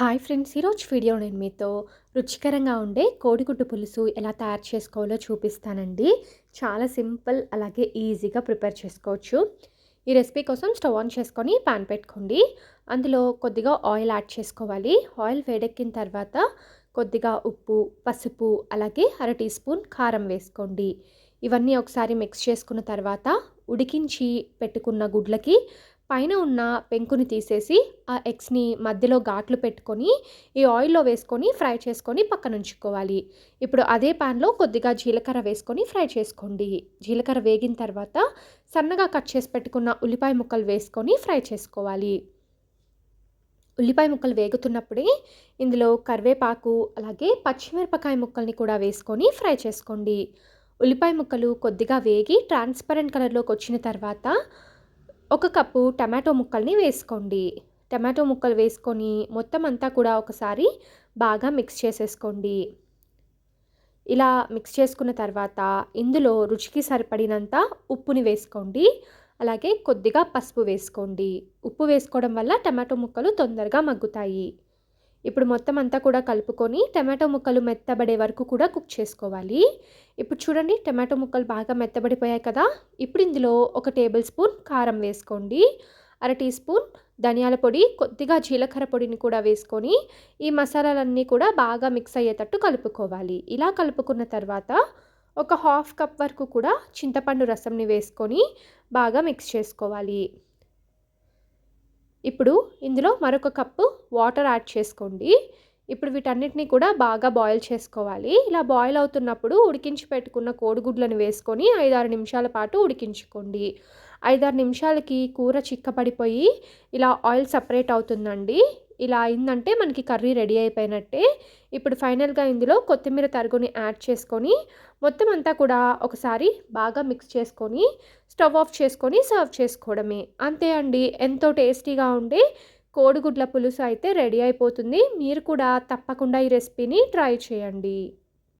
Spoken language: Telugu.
హాయ్ ఫ్రెండ్స్ ఈరోజు వీడియో నేను మీతో రుచికరంగా ఉండే కోడిగుడ్డు పులుసు ఎలా తయారు చేసుకోవాలో చూపిస్తానండి. చాలా సింపుల్ అలాగే ఈజీగా ప్రిపేర్ చేసుకోవచ్చు. ఈ రెసిపీ కోసం స్టవ్ ఆన్ చేసుకొని పాన్ పెట్టుకోండి. అందులో కొద్దిగా ఆయిల్ యాడ్ చేసుకోవాలి. ఆయిల్ వేడెక్కిన తర్వాత కొద్దిగా ఉప్పు పసుపు అలాగే అర టీ స్పూన్ కారం వేసుకోండి. ఇవన్నీ ఒకసారి మిక్స్ చేసుకున్న తర్వాత ఉడికించి పెట్టుకున్న గుడ్లకి పైన ఉన్న పెంకుని తీసేసి ఆ ఎగ్స్ని మధ్యలో ఘాట్లు పెట్టుకొని ఈ ఆయిల్లో వేసుకొని ఫ్రై చేసుకొని పక్కన ఉంచుకోవాలి. ఇప్పుడు అదే ప్యాన్లో కొద్దిగా జీలకర్ర వేసుకొని ఫ్రై చేసుకోండి. జీలకర్ర వేగిన తర్వాత సన్నగా కట్ చేసి పెట్టుకున్న ఉల్లిపాయ ముక్కలు వేసుకొని ఫ్రై చేసుకోవాలి. ఉల్లిపాయ ముక్కలు వేగుతున్నప్పుడే ఇందులో కరివేపాకు అలాగే పచ్చిమిరపకాయ ముక్కల్ని కూడా వేసుకొని ఫ్రై చేసుకోండి. ఉల్లిపాయ ముక్కలు కొద్దిగా వేగి ట్రాన్స్పరెంట్ కలర్లోకి వచ్చిన తర్వాత ఒక కప్పు టమాటో ముక్కల్ని వేసుకోండి. టమాటో ముక్కలు వేసుకొని మొత్తం అంతా కూడా ఒకసారి బాగా మిక్స్ చేసేసుకోండి. ఇలా మిక్స్ చేసుకున్న తర్వాత ఇందులో రుచికి సరిపడినంత ఉప్పుని వేసుకోండి. అలాగే కొద్దిగా పసుపు వేసుకోండి. ఉప్పు వేసుకోవడం వల్ల టమాటో ముక్కలు తొందరగా మగ్గుతాయి. ఇప్పుడు మొత్తం అంతా కూడా కలుపుకొని టమాటో ముక్కలు మెత్తబడే వరకు కూడా కుక్ చేసుకోవాలి. ఇప్పుడు చూడండి టమాటో ముక్కలు బాగా మెత్తబడిపోయాయి కదా. ఇప్పుడు ఇందులో ఒక టేబుల్ స్పూన్ కారం వేసుకోండి. అర టీ స్పూన్ ధనియాల పొడి కొద్దిగా జీలకర్ర పొడిని కూడా వేసుకొని ఈ మసాలాలన్నీ కూడా బాగా మిక్స్ అయ్యేటట్టు కలుపుకోవాలి. ఇలా కలుపుకున్న తర్వాత ఒక హాఫ్ కప్ వరకు కూడా చింతపండు రసంని వేసుకొని బాగా మిక్స్ చేసుకోవాలి. ఇప్పుడు ఇందులో మరొక కప్పు వాటర్ యాడ్ చేసుకోండి. ఇప్పుడు వీటన్నిటిని కూడా బాగా బాయిల్ చేసుకోవాలి. ఇలా బాయిల్ అవుతున్నప్పుడు ఉడికించి పెట్టుకున్న కోడిగుడ్లను వేసుకొని ఐదారు నిమిషాల పాటు ఉడికించుకోండి. ఐదారు నిమిషాలకి కూర చిక్కపడిపోయి ఇలా ఆయిల్ సపరేట్ అవుతుందండి. ఇలా అయిందంటే మనకి కర్రీ రెడీ అయిపోయినట్టే. ఇప్పుడు ఫైనల్గా ఇందులో కొత్తిమీర తరుగుని యాడ్ చేసుకొని మొత్తం అంతా కూడా ఒకసారి బాగా మిక్స్ చేసుకొని స్టవ్ ఆఫ్ చేసుకొని సర్వ్ చేసుకోవడమే. అంతే అండి. ఎంతో టేస్టీగా ఉండే కోడిగుడ్ల పులుసు అయితే రెడీ అయిపోతుంది. మీరు కూడా తప్పకుండా ఈ రెసిపీని ట్రై చేయండి.